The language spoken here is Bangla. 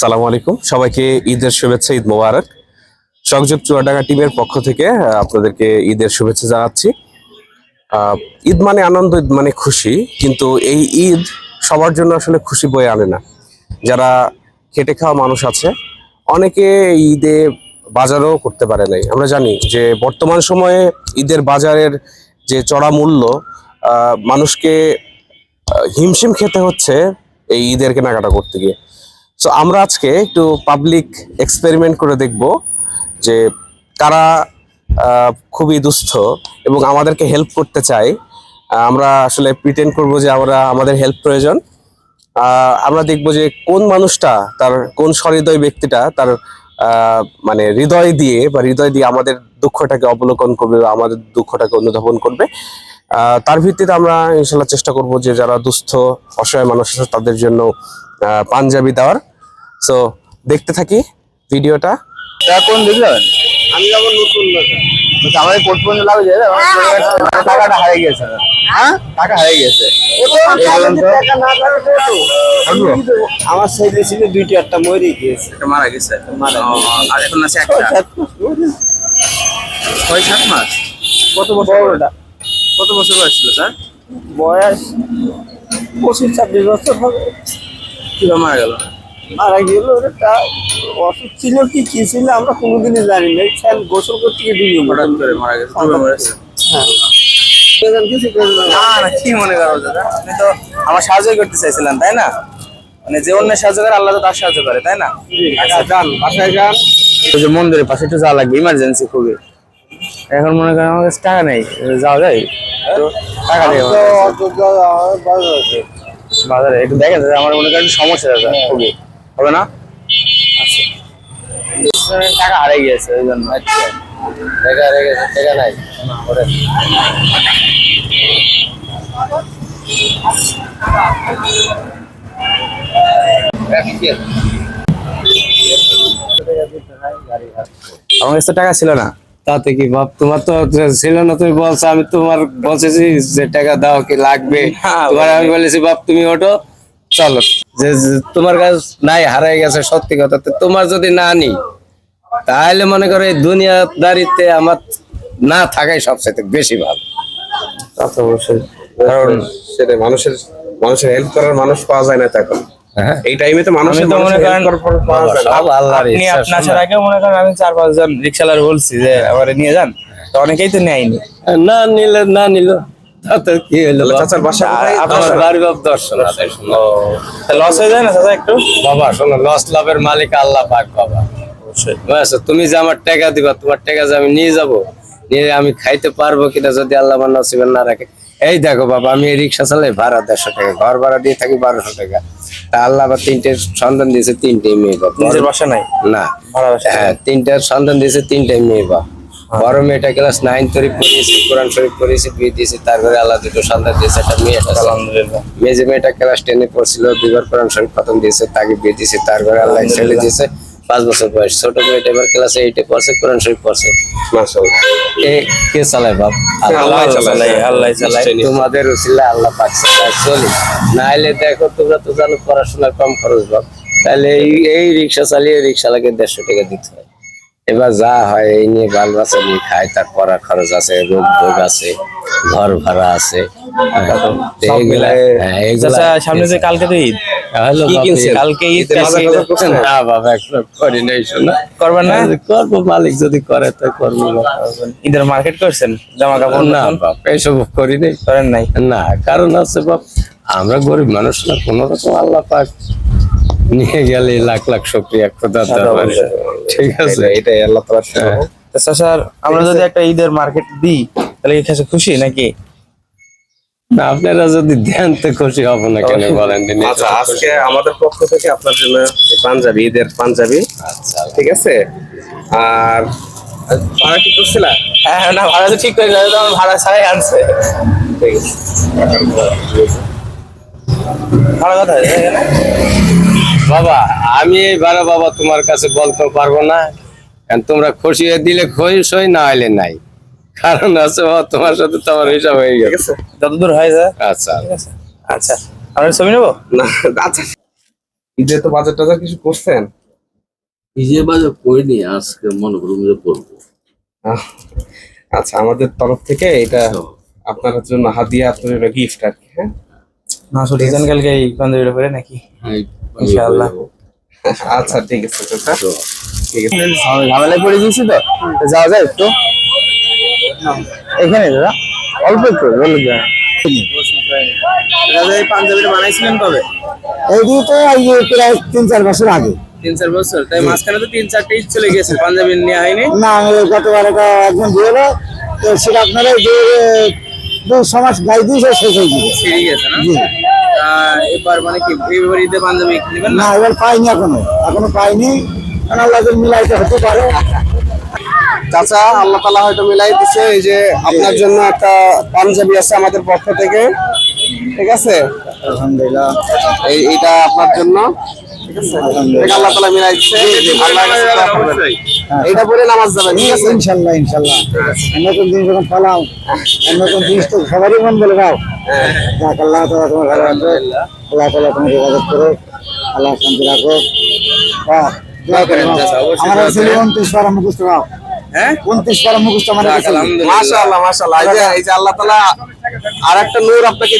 সালামু আলাইকুম। সবাইকে ঈদের শুভেচ্ছা, ঈদ মোবারক। সংযোগ চুয়াডাঙ্গা টিমের পক্ষ থেকে আপনাদেরকে ঈদের শুভেচ্ছা জানাচ্ছি। ঈদ মানে আনন্দ, ঈদ মানে খুশি। কিন্তু এই ঈদ সবার জন্য আসলে খুশি বয়ে আনে না। যারা খেটে খাওয়া মানুষ আছে, অনেকে ঈদে বাজারও করতে পারে নাই। আমরা জানি যে বর্তমান সময়ে ঈদের বাজারের যে চড়া মূল্য মানুষকে হিমশিম খেতে হচ্ছে এই ঈদের কেনাকাটা করতে গিয়ে। সো আমরা আজকে একটু পাবলিক এক্সপেরিমেন্ট করে দেখব যে কারা খুবই দুস্থ এবং আমাদেরকে হেল্প করতে আহ, আমরা আসলে প্রিটেন্ড করব যে আমরা আমাদের হেল্প প্রয়োজন। আমরা দেখব যে কোন মানুষটা তার কোন সহৃদয় ব্যক্তিটা তার মানে হৃদয় দিয়ে বা হৃদয় দিয়ে আমাদের দুঃখটাকে অবলোকন করবে বা আমাদের দুঃখটাকে অনুধাবন করবে। তার ভিত্তিতে আমরা ইনশাল্লাহ চেষ্টা করব যে যারা দুস্থ অসহায় মানুষ আছে তাদের জন্য পাঞ্জাবি দেওয়ার। সো দেখতে থাকি ভিডিওটা। কোন দিলেন আমি যাব নতুন আমাদের পোর্টফোলিও লাগবে আমার টাকাটা- টাকাটা হারিয়ে গেছে হ্যাঁ? টাকা হারিয়ে গেছে। এই আমার ছেলে ছিল দুইটা একটা মরে গিয়েছে। মারা গেছে। মারা আর এখন আছে একটা। ছয় সাত মাস। কত বছর বড়টা কত বছর বয়স ছিল স্যার? বয়স পঁচিশ ছাব্বিশ বছর হবে। মারা গেল? মারা গেল ওটা অসুখ ছিল কি কি ছিল আমরা কোনোদিনই জানি না। স্যার গোসল করতে গিয়ে হঠাৎ করে মারা গেছে হ্যাঁ। না কি মনে করো দাদা? আপনি তো আমার সাহায্য করতে চাইছিলেন তাই না? মানে যে অন্য সাহায্য করে আল্লাহ তার সাহায্য করে তাই না? আচ্ছা বাসায় যে মন্দিরের পাশে একটু যাওয়া লাগবে ইমার্জেন্সি খুবই। এখন মনে করেন আমার কাছে টাকা নেই যাওয়া যায়? তো টাকা নেই। বাজারে। একটু দেখেন দাদা, আমার মনে করেন একটু সমস্যা দাদা খুবই। হবে না? আচ্ছা। টাকা হারিয়ে গেছে ওই জন্য। আচ্ছা। টাকা হারিয়ে গেছে টাকা নাই। আমার কাছে টাকা ছিল না। তাতে কি বাপ তোমার তো ছিল না তুমি বলছো আমি তোমার বলতেছি যে টাকা দাও কি লাগবে? হ্যাঁ, তোমার আমি বলেছি বাপ তুমি ওঠো চলো। যে তোমার কাছে নাই হারাই গেছে সত্যি কথা। তোমার যদি না নি তাহলে মনে করো এই দুনিয়াদারিতে আমার না থাকাই সবচেয়ে বেশি ভালো। তা তো অবশ্যই। কারণ সেটা মানুষের মানুষের হেল্প করার মানুষ পাওয়া যায় না তো এখন। হ্যাঁ এই টাইমে তো তো মনে করেন- আপনি আপনার ছাড়া কেউ মনে করেন আমি চার পাঁচজন রিক্সালার বলছি যে আমার নিয়ে যান। তো অনেকেই তো নেয়নি। না নিলে না নিল কি হলো চাচার বাসা আমার বাড়ি বাপ দর্শন লস হয়ে যায় না চাচা একটু? বাবা শোনো লস লাভের মালিক আল্লাহ পাক বাবা। তুমি যে আমার টাকা দিবা তোমার টাকা যে আমি নিয়ে যাব নিয়ে আমি খাইতে পারব কিনা যদি আল্লাহ আমার না রাখে এই দেখো বাবা আমি রিক্সা চালাই ভাড়া দেড়শো টাকা ঘর ভাড়া দিয়ে থাকি বারোশো টাকা। তা আল্লাহ আবার তিনটে সন্তান দিয়েছে তিনটে মেয়ে বাবা। নিজের বাসা নাই? না। হ্যাঁ তিনটা সন্তান দিয়েছে তিনটে মেয়ে বা বড় মেয়েটা ক্লাস নাইন তৈরি পড়িয়েছি কোরআন শরীফ পড়িয়েছি বিয়ে দিয়েছি তারপরে আল্লাহ দুটো সন্তান দিয়েছে একটা মেয়ে। আলহামদুলিল্লাহ। মেজে মেয়েটা ক্লাস টেনে পড়ছিল দুইবার কোরআন শরীফ খতম দিয়েছে তাকে বিয়ে দিয়েছে তারপরে আল্লাহ ছেলে দিয়েছে। পাঁচ বছর বয়স। ছোট মেয়েটা এবার ক্লাস এইটে পড়ছে কোরআন শরীফ পড়ছে। এ কে চালায় বাপ? আল্লাহ চালাই আল্লাহ নিশ্চয়ই। তোমাদের আল্লাহ পাক চালায়। চলি নাইলে দেখো তোমরা তো জানো পড়াশোনা কম খরচ বাপ। তাহলে এই এই রিক্সা চালিয়ে রিক্সালাকে দেড়শো টাকা দিতে হয়। এবার যা হয় এই নিয়ে বাল বাচ্চা নিয়ে খায় তার পড়া খরচ আছে রোগ ভোগ আছে ঘর ভাড়া আছে। হ্যাঁ, এইগুলা হ্যাঁ এইগুলা চাচা সামনে যে কালকে তো ঈদ হ্যালো? কালকে ঈদ ঈদের বাজার কালকে টাজার করছেন? না বাবা করি নাই শোনা। করবেন না? করব মালিক যদি করে তো করব। ঈদের মার্কেট করছেন? জামা কাপড় না বাপ এইসব করি নাই। করেন নাই? না কারণ আছে বাপ আমরা গরিব মানুষ না কোনো রকম আল্লাহ পাক নিয়ে গেলে লাখ লাখ শুক্রিয়া খোদা দরবারে ঠিক আছে। এটাই- আল্লাহ সহগ। আমরা যদি একটা ঈদের মার্কেট দিই তাহলে কি খুশি নাকি? না আপনারা যদি ধ্যান তো খুশি হব না কেন বলেন আচ্ছা আজকে আমাদের পক্ষ থেকে আপনার জন্য পাঞ্জাবি ঈদের পাঞ্জাবি। আচ্ছা। ঠিক আছে? আর ভাড়া কি করছিলা? হ্যাঁ না ভাড়া তো ঠিক করে যাবে আমার ভাড়া ছাড়াই আনছে। ঠিক আছে। ভাড়া কথা বাবা আমি এই বারো বাবা তোমার কাছে বলতে পারব না। কারণ তোমরা খুশি হয়ে দিলে খুশি হই না হইলে নাই। কারণ আছে বাবা, তোমার সাথে তো আমার হিসাব হয়ে গেছে যতদূর হয় যায় আচ্ছা। ঠিক আছে। আচ্ছা আমরা ছবি নেব? না আচ্ছা। ঈদে তো বাজার টাজার কিছু করছেন? নিজের বাজার করিনি আজকে মনে করুন যে করব। আহ, আচ্ছা আমাদের তরফ থেকে এটা আপনার জন্য হাদিয়া আপনার জন্য গিফট আর কি হ্যাঁ? না শুধু রিজন কালকে এই পাঞ্জাবিটা পরে নাকি? হ্যাঁ, ইনশাআল্লাহ। আচ্ছা ঠিক আছে চাচা ঠিক আছে। আমি ঝামেলায় পড়ে গেছি তো তো। যাওয়া যায় একটু? এখানে দাদা? অল্প একটু বলে দেন দাদা এই পাঞ্জাবিটা বানাইছিলেন কবে? এই যে প্রায় তিন চার বছর আগে। তিন চার বছর তাই মাঝখানে তো তিন চারটে ঈদ চলে গেছে পাঞ্জাবি নেওয়া হয়নি? না আমি গতবার একটা একজন দিয়ে তো সেটা আপনারা যে দু সমাজ গাই দিয়েছে শেষ হয়ে গেছে। ছিঁড়ে গেছে না? এবার মানে কি ঈদে পাঞ্জাবি নেবেন না? এবার পাইনি এখনও এখনও পাইনি। কারণ আল্লাহ যদি মিলাইতে হতে পারে। চাচা আল্লাহ তালা হয়তো মিলাই দিচ্ছে এই যে আপনার জন্য একটা পাঞ্জাবি আছে আমাদের পক্ষ থেকে। ঠিক আছে? আলহামদুলিল্লাহ। এই এইটা আপনার জন্য। এটা আল্লাহ তালা মিলাই দিচ্ছে। এইটা পরে নামাজ ঠিক আছে? ইনশাল্লাহ ইনশাল্লাহ নতুন জিনিস যখন পালাও নতুন জিনিস তো সবারই মন বলে গাও যাক আল্লাহ তালা তোমার ভালো তালা করো শান্তি রাখো আমার ছেলে হ্যাঁ উনত্রিশ পারা মুখস্থ আমার যাক, কাছে আলহামদুলিল্লাহ। মাশাআল্লাহ মাশাআল্লাহ। এই যে এই যে আল্লাহ তালা আর একটা নূর আপনাকে